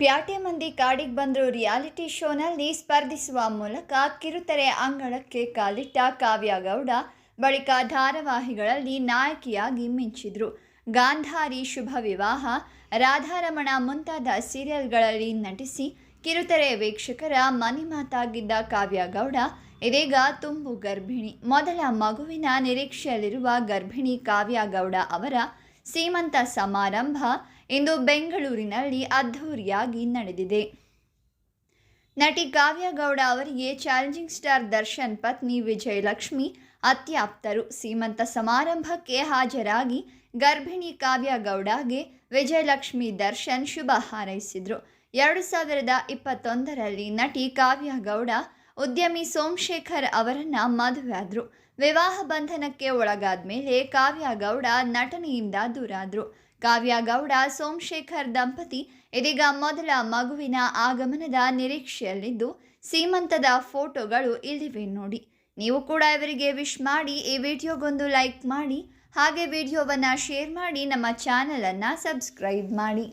ಪ್ಯಾಟೆ ಮಂದಿ ಕಾಡಿಗೆ ಬಂದರು ರಿಯಾಲಿಟಿ ಶೋನಲ್ಲಿ ಸ್ಪರ್ಧಿಸುವ ಮೂಲಕ ಕಿರುತೆರೆ ಅಂಗಳಕ್ಕೆ ಕಾಲಿಟ್ಟ ಕಾವ್ಯ ಗೌಡ ಬಳಿಕ ಧಾರಾವಾಹಿಗಳಲ್ಲಿ ನಾಯಕಿಯಾಗಿ ಮಿಂಚಿದ್ರು. ಗಾಂಧಾರಿ ಶುಭ ವಿವಾಹ, ರಾಧಾರಮಣ ಮುಂತಾದ ಸೀರಿಯಲ್ಗಳಲ್ಲಿ ನಟಿಸಿ ಕಿರುತೆರೆ ವೀಕ್ಷಕರ ಮನೆಮಾತಾಗಿದ್ದ ಕಾವ್ಯ ಗೌಡ ಇದೀಗ ತುಂಬು ಗರ್ಭಿಣಿ. ಮೊದಲ ಮಗುವಿನ ನಿರೀಕ್ಷೆಯಲ್ಲಿರುವ ಗರ್ಭಿಣಿ ಕಾವ್ಯ ಗೌಡ ಅವರ ಸೀಮಂತ ಸಮಾರಂಭ ಇಂದು ಬೆಂಗಳೂರಿನಲ್ಲಿ ಅದ್ಧೂರಿಯಾಗಿ ನಡೆದಿದೆ. ನಟಿ ಕಾವ್ಯಗೌಡ ಅವರಿಗೆ ಚಾಲೆಂಜಿಂಗ್ ಸ್ಟಾರ್ ದರ್ಶನ್ ಪತ್ನಿ ವಿಜಯಲಕ್ಷ್ಮಿ ಅತ್ಯಾಪ್ತರು. ಸೀಮಂತ ಸಮಾರಂಭಕ್ಕೆ ಹಾಜರಾಗಿ ಗರ್ಭಿಣಿ ಕಾವ್ಯ ಗೌಡಗೆ ವಿಜಯಲಕ್ಷ್ಮಿ ದರ್ಶನ್ ಶುಭ ಹಾರೈಸಿದರು. ಎರಡು ಸಾವಿರದ ಇಪ್ಪತ್ತೊಂದರಲ್ಲಿ ನಟಿ ಕಾವ್ಯ ಗೌಡ ಉದ್ಯಮಿ ಸೋಮಶೇಖರ್ ಅವರನ್ನು ಮದುವೆಯಾದರು. ವಿವಾಹ ಬಂಧನಕ್ಕೆ ಒಳಗಾದ ಮೇಲೆ ಕಾವ್ಯ ಗೌಡ ನಟನೆಯಿಂದ ದೂರಾದರು. ಕಾವ್ಯ ಗೌಡ, ಸೋಮಶೇಖರ್ ದಂಪತಿ ಇದೀಗ ಮೊದಲ ಮಗುವಿನ ಆಗಮನದ ನಿರೀಕ್ಷೆಯಲ್ಲಿದ್ದು, ಸೀಮಂತದ ಫೋಟೋಗಳು ಇಲ್ಲಿವೆ ನೋಡಿ. ನೀವು ಕೂಡ ಇವರಿಗೆ ವಿಶ್ ಮಾಡಿ, ಈ ವಿಡಿಯೋಗೊಂದು ಲೈಕ್ ಮಾಡಿ, ಹಾಗೆ ವಿಡಿಯೋವನ್ನು ಶೇರ್ ಮಾಡಿ, ನಮ್ಮ ಚಾನಲನ್ನು ಸಬ್ಸ್ಕ್ರೈಬ್ ಮಾಡಿ.